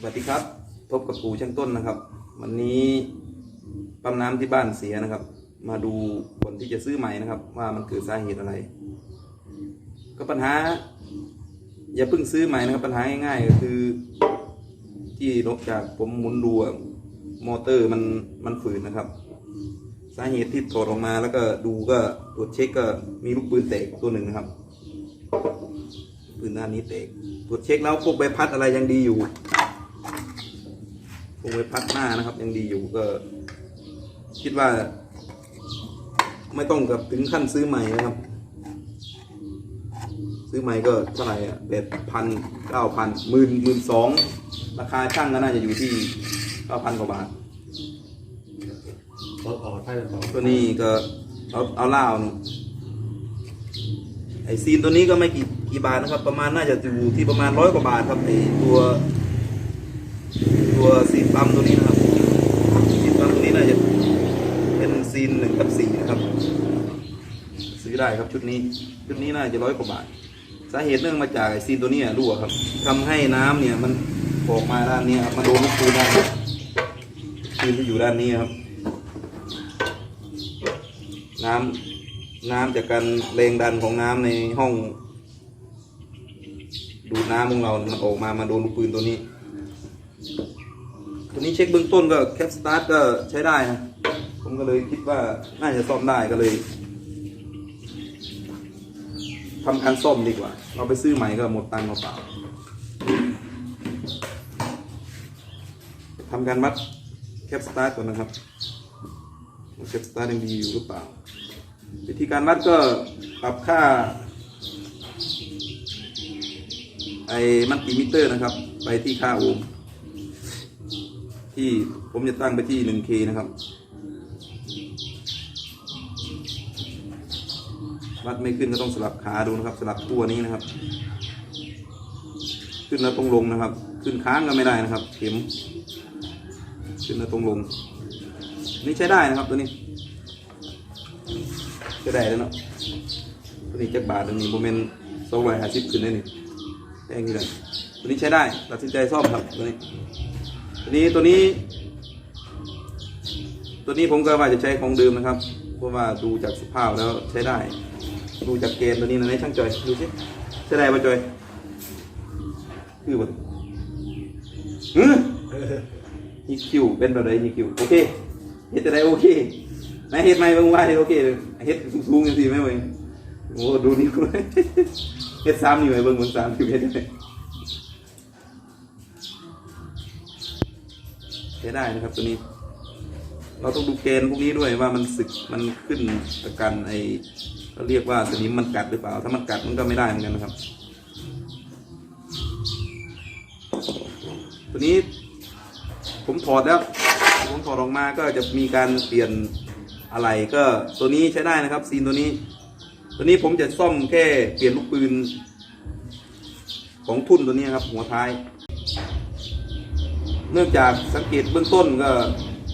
สวัสดีครับ พบกับปู่ช่างต้นนะครับ วันนี้ปั๊มน้ำที่บ้านเสียนะครับ มาดูคนที่จะซื้อใหม่นะครับ ว่ามันเกิดสาเหตุอะไร ก็ปัญหา อย่าเพิ่งซื้อใหม่นะครับ ปัญหาง่ายๆก็คือ ที่นกจากผมหมุนดูมอเตอร์มันมันฝืนนะครับ สาเหตุที่ถอดออกมาแล้วก็ดูก็ตรวจเช็คก็มีลูกปืนแตกตัวหนึ่งนะครับปืนด้านนี้แตกตรวจเช็คแล้วพวกใบพัดอะไรยังดีอยู่ พวกใบพัดหน้านะครับ ยังดีอยู่ก็ คิดว่า ไม่ต้องกับถึงขั้นซื้อใหม่นะครับ ซื้อใหม่ก็เท่าไหร่อะแปดพันเก้าพันหมื่นหมื่นสองราคาช่างก็น่าจะอยู่ที่เก้าพันกว่าบาทรถออกใช่หรือเปล่าตัวนี้ก็เอาเอาเหล้านี่ไอซีนตัวนี้ก็ไม่กี่กี่บาทนะครับ ประมาณน่าจะอยู่ที่ประมาณร้อยกว่าบาทครับไอตัว ตัวซีนปั๊มตัวนี้นะครับซีนปั๊มตัวนี้น่าจะเป็นซีนหนึ่งกับสี่นะครับ ซื้อได้ครับชุดนี้ชุดนี้น่าจะร้อยกว่าบาท สาเหตุเนื่องมาจากซีนตัวนี้รั่วครับทำให้น้ำเนี่ยมันออกมาด้านนี้ครับมาโดนลูกปืนได้ปืนที่อยู่ด้านนี้ครับ น้ำน้ำจากการแรงดันของน้ำในห้อง ดูดน้ำของเรามันออกมามาโดนลูกปืนตัวนี้ ตัวนี้เช็คเบื้องต้นก็แคปสตาร์ทก็ใช้ได้นะผมก็เลยคิดว่าน่าจะซ่อมได้ก็เลยทำการซ่อมดีกว่า เราไปซื้อใหม่ก็หมดตังค์เปล่าทำการวัดแคปสตาร์ทก่อนนะครับว่าเช็คสตาร์ทยังดีอยู่หรือเปล่า วิธีการวัดก็ปรับค่าไอ้มัลติมิเตอร์นะครับ ไปที่ค่าโอห์ม ที่ผมจะตั้งไปที่ 1K นะครับ วัดไม่ขึ้นก็ต้องสลับขาดูนะครับ สลับขั้วนี้นะครับ ขึ้นแล้วตรงลงนะครับ ขึ้นค้างก็ไม่ได้นะครับ เข็ม ขึ้นแล้วตรงลง นี่ใช้ได้นะครับตัวนี้ใช้ได้แล้วเนาะตัวนี้จักบาทตัวนี้โมเมนต์สองร้อยห้าสิบขึ้นได้นี่แพงที่เลยตัวนี้ใช้ได้ตัดสินใจซ่อมครับตัวนี้ ตัวนี้ตัวนี้ ตัวนี้ผมก็ว่าจะใช้ของเดิมนะครับ เพราะว่าดูจากสภาพแล้วใช้ได้ ดูจากเกณฑ์ตัวนี้นะในช่างจอยดูสิใช้ได้ป่ะจอยคือบ่หือฮีคิวเป็นแบบไหนฮีคิวโอเคเฮ็ดจะได้โอเคนายเฮ็ดไหมบางว่าเฮ็ดโอเคเลยเฮ็ดสูงๆจังซี่ไหมเว้ยโอ้ดูนิ้วเฮ็ดซ้ำนี่ไหมเบิ่งเบิ่งซ้ำนิ้วเฮ็ดได้ ใช้ได้นะครับตัวนี้ เราต้องดูเกณฑ์พวกนี้ด้วยว่ามันสึกมันขึ้นประกันไอเขาเรียกว่าสนิมมันกัดหรือเปล่า ถ้ามันกัดมันก็ไม่ได้เหมือนกันนะครับ ตัวนี้ผมถอดแล้วผมถอดออกมาก็จะมีการเปลี่ยนอะไรก็ตัวนี้ใช้ได้นะครับ ซีนตัวนี้ ตัวนี้ผมจะซ่อมแค่เปลี่ยนลูกปืนของทุ่นตัวนี้ครับ หัวท้าย เนื่องจากสังเกตเบื้องต้นก็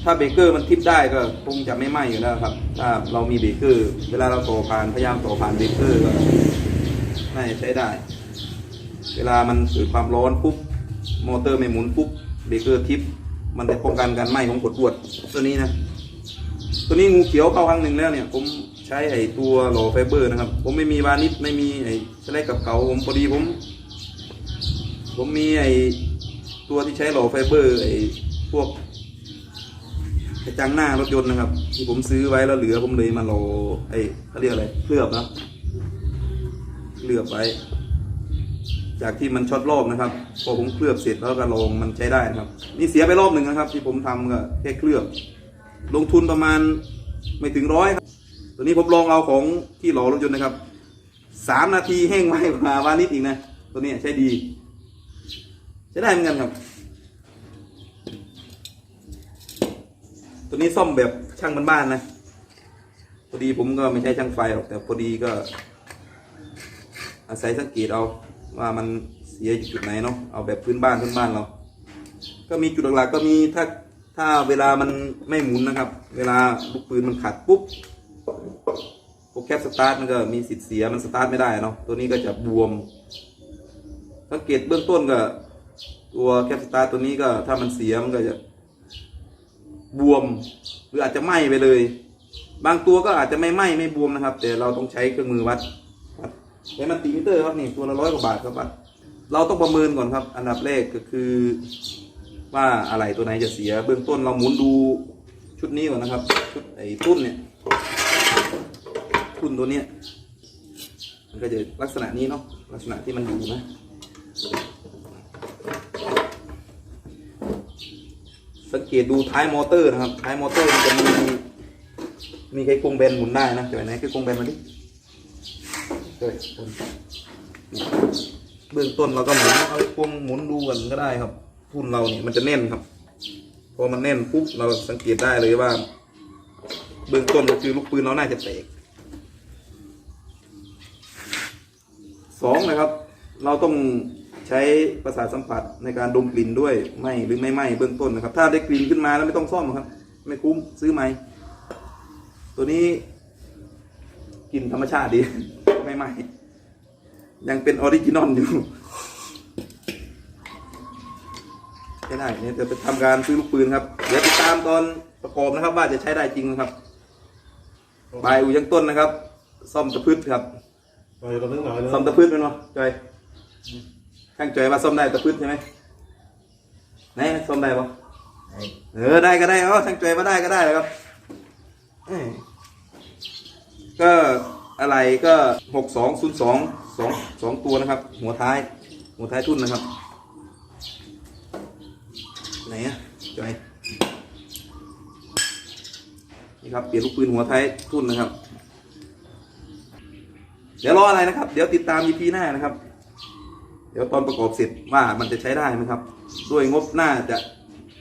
ถ้าเบรกเกอร์มันทิปได้ก็คงจะไม่ไหม้อยู่แล้วครับ ถ้าเรามีเบรกเกอร์เวลาเราต่อผ่านพยายามต่อผ่านเบรกเกอร์ก็น่าจะใช้ได้ เวลามันเกิดความร้อนปุ๊บมอเตอร์ไม่หมุนปุ๊บเบรกเกอร์ทิปมันจะป้องกันการไหม้ของขดวดตัวนี้นะ ตัวนี้งูเขียวเข้าครั้งหนึ่งแล้วเนี่ยผมใช้ไอ้ตัวหลไฟเบอร์นะครับ ผมไม่มีวานิชไม่มีไอ้สไลด์กับเขาผมพอดีผม ผมมีไอ้ ตัวที่ใช้หล่อไฟเบอร์ไอ้พวกกระจังหน้ารถยนต์นะครับ ที่ผมซื้อไว้แล้วเหลือผมเลยมาหล่อไอ้เขาเรียกอะไรเคลือบนะเคลือบไว้ จากที่มันช็อตรอบนะครับ พอผมเคลือบเสร็จแล้วก็ลองมันใช้ได้นะครับ นี่เสียไปรอบหนึ่งนะครับ ที่ผมทำก็แค่เคลือบ ลงทุนประมาณไม่ถึงร้อยครับตัวนี้ผมลองเอาของที่หล่อรถยนต์นะครับสามนาทีแห้งไวกว่าวานิดอีกนะ ตัวนี้ใช้ดี ใช้ได้เหมือนกันครับ ตัวนี้ซ่อมแบบช่างบ้านๆนะพอดีผมก็ไม่ใช่ช่างไฟหรอกแต่พอดีก็ อาศัยสังเกตเอาว่ามันเสียจุดไหนเนาะเอาแบบพื้นบ้านพื้นบ้านเรา ก็มีจุดหลักๆก็มีถ้าถ้าเวลามันไม่หมุนนะครับ เวลาลูกปืนมันขัดปุ๊บโปรแกรมสตาร์ทมันก็มีสิทธิ์เสียมันสตาร์ทไม่ได้เนาะตัวนี้ก็จะบวมสังเกตเบื้องต้นก็ ตัวแคปสตาร์ตัวนี้ก็ถ้ามันเสียมันก็จะบวม หรืออาจจะไหม้ไปเลย บางตัวก็อาจจะไม่ไหม้ไม่บวมนะครับ แต่เราต้องใช้เครื่องมือวัดวัดใช้มันติมิเตอร์ครับนี่ตัวละร้อยกว่าบาทครับวัดเราต้องประเมินก่อนครับ อันดับแรกก็คือ ว่าอะไรตัวไหนจะเสีย เบื้องต้นเราหมุนดูชุดนี้ก่อนนะครับ ชุดไอ้ทุ่นเนี่ยทุ่นตัวเนี้ยมันก็จะลักษณะนี้เนาะลักษณะที่มันอยู่นะ สังเกตดูท้ายมอเตอร์นะครับ ท้ายมอเตอร์มันจะมีมีไขควงแบนหมุนได้นะจะไปไหนไขควงแบนมาดิเฮ้ยเบื้องต้นเราก็หมุนเอาไขควงหมุนดูกันก็ได้ครับทุนเราเนี่ยมันจะแน่นครับ พอมันแน่นปุ๊บเราสังเกตได้เลยว่า เบื้องต้นก็คือลูกปืนเราน่าจะแตกสองนะครับ เราต้อง ใช้ประสาทสัมผัสในการดมกลิ่นด้วยไหมหรือไม่ไหมเบื้องต้นนะครับ ถ้าได้กลิ่นขึ้นมาแล้วไม่ต้องซ่อมครับ ไม่คุ้มซื้อใหม่ตัวนี้กลิ่นธรรมชาติดี ไม่ไหมยังเป็นออริจินอลอยู่ใช้ได้เนี่ยจะไปทำการซื้อลูกปืนครับเดี๋ยวติดตามตอนประกอบนะครับ ว่าจะใช้ได้จริงนะครับบายอูยังต้นนะครับ ซ่อมตะพืชครับไปเราเรื่องหน่อยเลยซ่อมตะพืชเป็นวะจอย ข้างจอยว่าซ่อมได้ตะพืชใช่ไหมไหนซ่อมได้ปะเออได้ก็ได้เออช่างจอยมาได้ก็ได้เลยครับเอ้ยก็อะไรก็หกสองศูนย์สองสองสองตัวนะครับ หัวท้าย หัวท้ายทุ่นนะครับ ไหนอะจอยนี่ครับเปลี่ยนลูกปืนหัวท้ายทุ่นนะครับ เดี๋ยวรออะไรนะครับ เดี๋ยวติดตาม EP หน้านะครับ เดี๋ยวตอนประกอบเสร็จว่ามันจะใช้ได้ไหมครับ ด้วยงบน่าจะ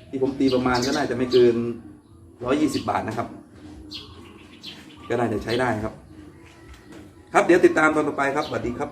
ที่ผมตีประมาณก็น่าจะไม่เกิน120บาทนะครับ ก็น่าจะใช้ได้ครับ ครับเดี๋ยวติดตามตอนต่อไปครับสวัสดีครับ